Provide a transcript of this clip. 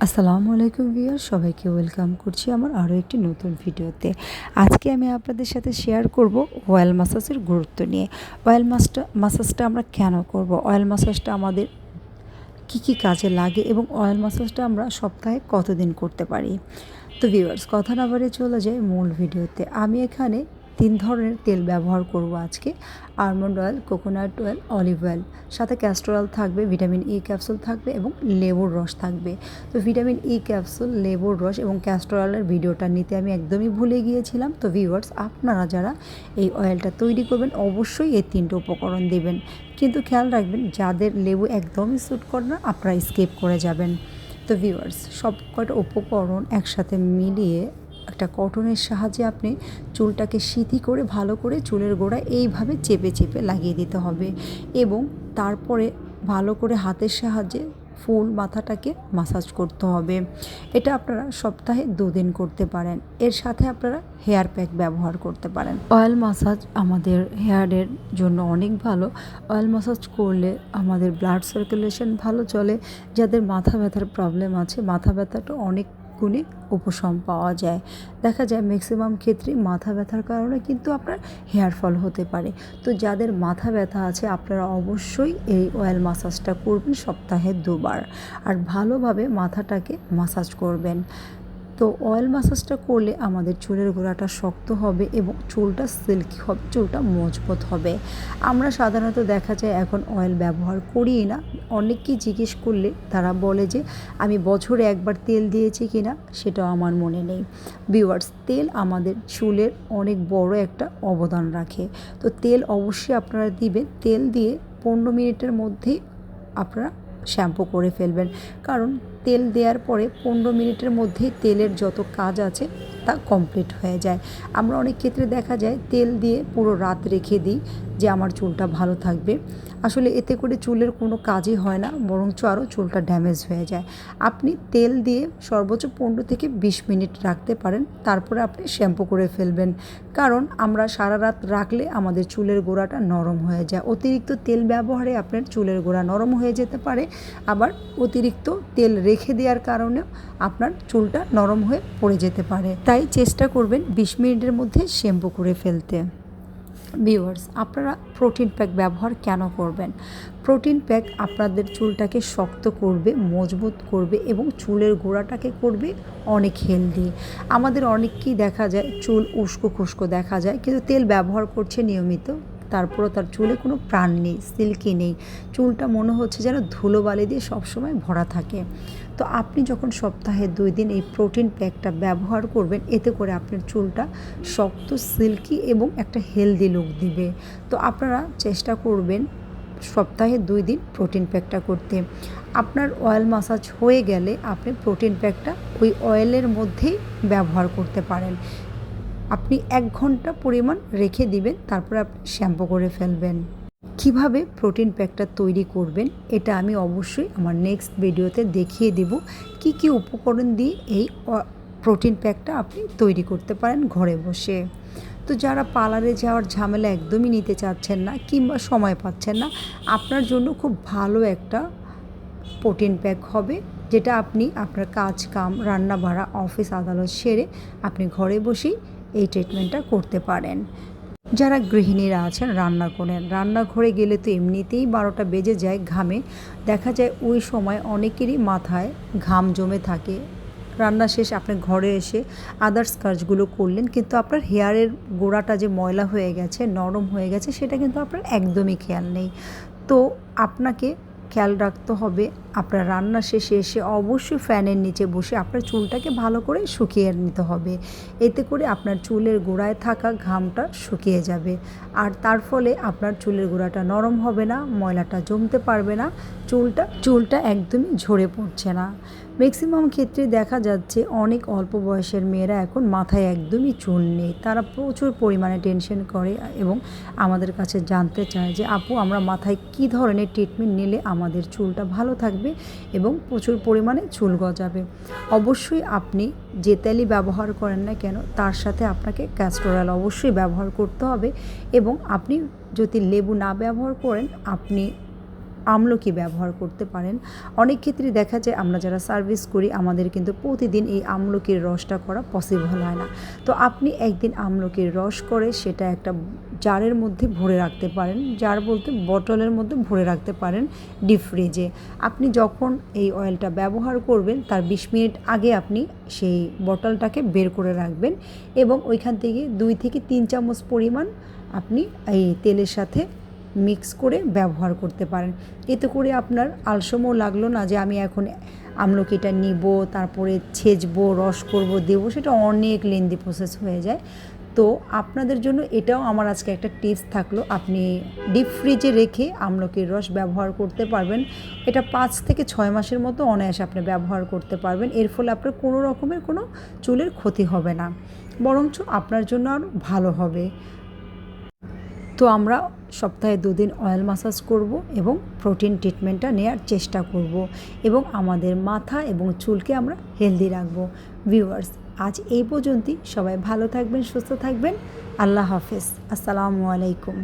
আসসালামু আলাইকুম ভিউয়ার সবাইকে ওয়েলকাম করছি আমার আরও একটি নতুন ভিডিওতে। আজকে আমি আপনাদের সাথে শেয়ার করব অয়েল মাসাজের গুরুত্ব নিয়ে। অয়েল মাসটা মাসাজটা আমরা কেন করব? অয়েল মাসাজটা আমাদের কি কি কাজে লাগে এবং অয়েল মাসাজটা আমরা সপ্তাহে কতদিন করতে পারি? তো ভিউয়ার্স, কথা না বাড়িয়ে চলে যায় মূল ভিডিওতে। আমি এখানে তিন ধরনের তেল ব্যবহার করব আজকে। Almond oil coconut oil olive oil সাথে ক্যাস্টর অয়েল থাকবে ভিটামিন ই ক্যাপসুল থাকবে এবং লেবুর রস থাকবে। তো ভিটামিন ই ক্যাপসুল লেবুর রস এবং ক্যাস্টর অয়েলের ভিডিওটা নিতে আমি একদমই ভুলে গিয়েছিলাম। তো ভিউয়ার্স আপনারা যারা এই অয়েলটা তৈরি করবেন, অবশ্যই এই তিনটে উপকরণ দেবেন। কিন্তু খেয়াল রাখবেন, যাদের লেবু একদমই স্যুট করে না, আপনারা স্কিপ করে যাবেন। তো ভিউয়ার্স সব কয়টা উপকরণ একসাথে মিলিয়ে একটা কটনের সাহায্যে আপনি চুলটাকে সিথি করে ভালো করে চুলের গোড়ায় এইভাবে চেপে চেপে লাগিয়ে দিতে হবে এবং তারপরে ভালো করে হাতের সাহায্যে ফুল মাথাটাকে মাসাজ করতে হবে। এটা আপনারা সপ্তাহে দুদিন করতে পারেন। এর সাথে আপনারা হেয়ার প্যাক ব্যবহার করতে পারেন। অয়েল মাসাজ আমাদের হেয়ারের জন্য অনেক ভালো। অয়েল মাসাজ করলে আমাদের ব্লাড সার্কুলেশন ভালো চলে। যাদের মাথা ব্যথার প্রবলেম আছে, মাথা ব্যথাটা অনেক গুণে উপশম পাওয়া যায়। দেখা যায় ম্যাক্সিমাম ক্ষেত্রে মাথা ব্যথার কারণে কিন্তু আপনার হেয়ার ফল হতে পারে। তো যাদের মাথা ব্যথা আছে, আপনারা অবশ্যই এই অয়েল মাসাজটা করবেন সপ্তাহে দুবার। আর ভালোভাবে মাথাটাকে মাসাজ করবেন। তো অয়েল মাসাজটা করলে আমাদের চুলের গোড়াটা শক্ত হবে এবং চুলটা সিল্কি হবে, চুলটা মজবুত হবে। আমরা সাধারণত দেখা যায় এখন অয়েল ব্যবহার করি না। অনেককেই জিজ্ঞেস করলে তারা বলে যে, আমি বছরে একবার তেল দিয়েছি কি না? সেটাও আমার মনে নেই। ভিউয়ার্স তেল আমাদের চুলের অনেক বড় একটা অবদান রাখে। তো তেল অবশ্যই আপনারা দিবেন। তেল দিয়ে পনেরো মিনিটের মধ্যেই আপনারা শ্যাম্পু করে ফেলবেন। কারণ তেল দেওয়ার পরে পনেরো মিনিটের মধ্যেই তেলের যত কাজ আছে তা কমপ্লিট হয়ে যায়। আমরা অনেক ক্ষেত্রে দেখা যায় তেল দিয়ে পুরো রাত রেখে দিই। যে আমার চুলটা ভালো থাকবে। আসলে এতে করে চুলের কোনো কাজই হয় না, বরঞ্চ আরও চুলটা ড্যামেজ হয়ে যায়। আপনি তেল দিয়ে সর্বোচ্চ পনেরো থেকে বিশ মিনিট রাখতে পারেন, তারপরে আপনি শ্যাম্পু করে ফেলবেন। কারণ আমরা সারা রাত রাখলে আমাদের চুলের গোড়াটা নরম হয়ে যায়। অতিরিক্ত তেল ব্যবহারে আপনার চুলের গোড়া নরম হয়ে যেতে পারে। আবার অতিরিক্ত তেল রেখে দেওয়ার কারণেও আপনার চুলটা নরম হয়ে পড়ে যেতে পারে। তাই চেষ্টা করবেন বিশ মিনিটের মধ্যে শ্যাম্পু করে ফেলতে। ভিউয়ার্স আপনারা প্রোটিন প্যাক ব্যবহার কেন করবেন? প্রোটিন প্যাক আপনাদের চুলটাকে শক্ত করবে, মজবুত করবে এবং চুলের গোড়াটাকে করবে অনেক হেলদি আমাদের অনেককেই দেখা যায়, চুল উস্কো খুস্কো দেখা যায়, কিন্তু তেল ব্যবহার করছে নিয়মিত। তারপরও তার চুলে কোনো প্রাণ নেই সিল্কি নেই। চুলটা মনে হচ্ছে যেন ধুলোবালি দিয়ে সবসময় ভরা থাকে। তো আপনি যখন সপ্তাহে দুই দিন এই প্রোটিন প্যাকটা ব্যবহার করবেন, এতে করে আপনার চুলটা শক্ত, সিল্কি এবং একটা হেলদি লুক দিবে। তো আপনারা চেষ্টা করবেন সপ্তাহে দুই দিন প্রোটিন প্যাকটা করতে। আপনার অয়েল মাসাজ হয়ে গেলে আপনি প্রোটিন প্যাকটা ওই অয়েলের মধ্যেই ব্যবহার করতে পারেন। আপনি এক ঘণ্টা পরিমাণ রেখে দিবেন, তারপর আপনি শ্যাম্পু করে ফেলবেন। কীভাবে প্রোটিন প্যাকটা তৈরি করবেন, এটা আমি অবশ্যই আমার নেক্সট ভিডিওতে দেখিয়ে দেব। কি কি উপকরণ দিয়ে এই প্রোটিন প্যাকটা আপনি তৈরি করতে পারেন ঘরে বসে। তো যারা পার্লারে যাওয়ার ঝামেলা একদমই নিতে চাচ্ছেন না কিংবা সময় পাচ্ছেন না, আপনার জন্য খুব ভালো একটা প্রোটিন প্যাক হবে, যেটা আপনি আপনার কাজ, কাম রান্না বাড়া অফিস, আদালত সেরে আপনি ঘরে বসেই এই ট্রিটমেন্টটা করতে পারেন। যারা গৃহিণীরা আছেন, রান্না করেন। রান্নাঘরে গেলে তো এমনিতেই বারোটা বেজে যায় ঘামে। দেখা যায় ওই সময় অনেকেরই মাথায় ঘাম জমে থাকে। রান্না শেষ, আপনি ঘরে এসে আদার্স কাজগুলো করলেন, কিন্তু আপনার হেয়ারের গোড়াটা যে ময়লা হয়ে গেছে, নরম হয়ে গেছে, সেটা কিন্তু আপনার একদমই খেয়াল নেই। তো আপনাকে খেয়াল রাখতে হবে। আপনার রান্না শেষে এসে অবশ্যই ফ্যানের নিচে বসে আপনার চুলটাকে ভালো করে শুকিয়ে নিতে হবে। এতে করে আপনার চুলের গোড়ায় থাকা ঘামটা শুকিয়ে যাবে। আর তার ফলে আপনার চুলের গোড়াটা নরম হবে না, ময়লাটা জমতে পারবে না, চুলটা চুলটা একদমই ঝরে পড়ছে না। ম্যাক্সিমাম ক্ষেত্রে দেখা যাচ্ছে অনেক অল্প বয়সের মেয়েরা এখন মাথায় একদমই চুল নেই। তারা প্রচুর পরিমাণে টেনশন করে এবং আমাদের কাছে জানতে চায় যে, আপু, আমরা মাথায় কী ধরনের ট্রিটমেন্ট নিলে আমাদের চুলটা ভালো থাকবে এবং প্রচুর পরিমাণে চুল গজাবে। অবশ্যই আপনি যে তেলই ব্যবহার করেন না কেন, তার সাথে আপনাকে ক্যাস্টর অয়েল অবশ্যই ব্যবহার করতে হবে এবং আপনি যদি লেবু না ব্যবহার করেন, আপনি আমলকি ব্যবহার করতে পারেন। অনেক ক্ষেত্রে দেখা যায় আমরা যারা সার্ভিস করি, আমাদের কিন্তু প্রতিদিন এই আমলকির রসটা করা পসিবল হয় না। তো আপনি একদিন আমলকির রস করে সেটা একটা জারের মধ্যে ভরে রাখতে পারেন। জার বলতে বটলের মধ্যে ভরে রাখতে পারেন ডিপ ফ্রিজে আপনি যখন এই অয়েলটা ব্যবহার করবেন, তার বিশ মিনিট আগে আপনি সেই বটলটাকে বের করে রাখবেন এবং ওইখান থেকে দুই থেকে তিন চামচ পরিমাণ আপনি এই তেলের সাথে মিক্স করে ব্যবহার করতে পারেন। এতে করে আপনার আলসমও লাগল না যে আমি এখন আমলকিটা নিব, তারপরে ছেঁচবো, রস করব, দেবো, সেটা অনেক লেন্দি প্রসেস হয়ে যায়। তো আপনাদের জন্য এটাও আমার আজকে একটা টিপস থাকল, আপনি ডিপ ফ্রিজে রেখে আমলকির রস ব্যবহার করতে পারবেন। এটা পাঁচ থেকে ছয় মাসের মতো অনায়াসে আপনি ব্যবহার করতে পারবেন। এর ফলে আপনার কোনো রকমের কোনো চুলের ক্ষতি হবে না। বরঞ্চ আপনার জন্য আরও ভালো হবে। তো আমরা সপ্তাহে দুদিন অয়েল মাসাজ করব এবং প্রোটিন ট্রিটমেন্টটা নেওয়ার চেষ্টা করব এবং আমাদের মাথা এবং চুলকে আমরা হেলদি রাখব। ভিউয়ার্স আজ এই পর্যন্তই। সবাই ভালো থাকবেন, সুস্থ থাকবেন। আল্লাহ হাফেজ। আসসালামু আলাইকুম।